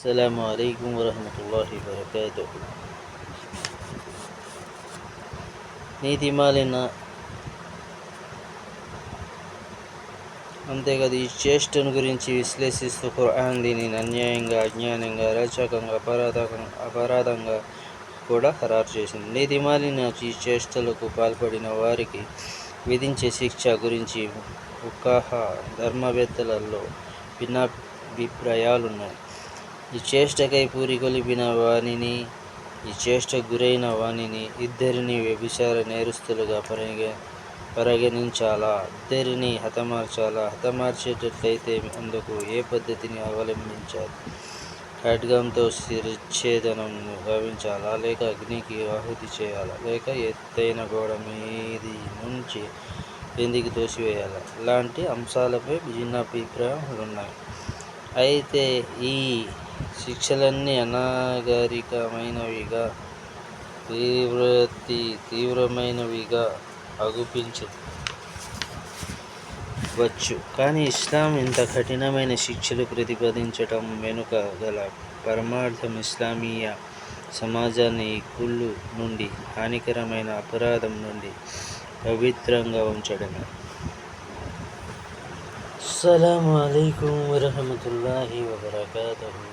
السلام عليكم ورحمة الله وبركاته నీతి మాలిన అంతేకాదు ఈ చేష్టను గురించి విశ్లేషిస్తూ ఖురాన్ దీనిని అన్యాయంగా అజ్ఞానంగా అరాచకంగా అపరాధంగా అపరాధంగా కూడా ఖరారు చేసింది నీతి మాలిన ఈ చేష్టలకు పాల్పడిన వారికి విధించే శిక్ష గురించి ఉకాహ ధర్మవేత్తలలో భిన్నాభిప్రాయాలున్నాయి ఈ చేష్టకై పూరికొలిపిన వానిని ఈ చేష్టకు గురైన వానిని ఇద్దరిని వ్యభిచార నేరస్తులుగా పరిగ పరిగణించాలా? ఇద్దరిని హతమార్చాలా? హతమార్చేటట్లయితే అందుకు ఏ పద్ధతిని అవలంబించాలి? ఖడ్గంతో శిరచ్ఛేదనం భావించాలా? లేక అగ్నికి ఆహుతి చేయాలా? లేక ఎత్తైన గోడ మీది నుంచి కిందికి తోసివేయాలా? ఇలాంటి అంశాలపై భిన్నాభిప్రాయాలు ఉన్నాయి అయితే ఈ శిక్షలన్నీ అనాగరికమైనవిగా తీవ్రతి తీవ్రమైనవిగా అగుపించవచ్చు కానీ ఇస్లాం ఇంత కఠినమైన శిక్షలు ప్రతిపాదించటం వెనుక గల పరమార్థం ఇస్లామీయ సమాజాన్ని కుళ్ళు నుండి హానికరమైన అపరాధం నుండి పవిత్రంగా ఉంచడమే. అస్సలం అయికం వరహమతుల్లాహి వబర్కాతహు.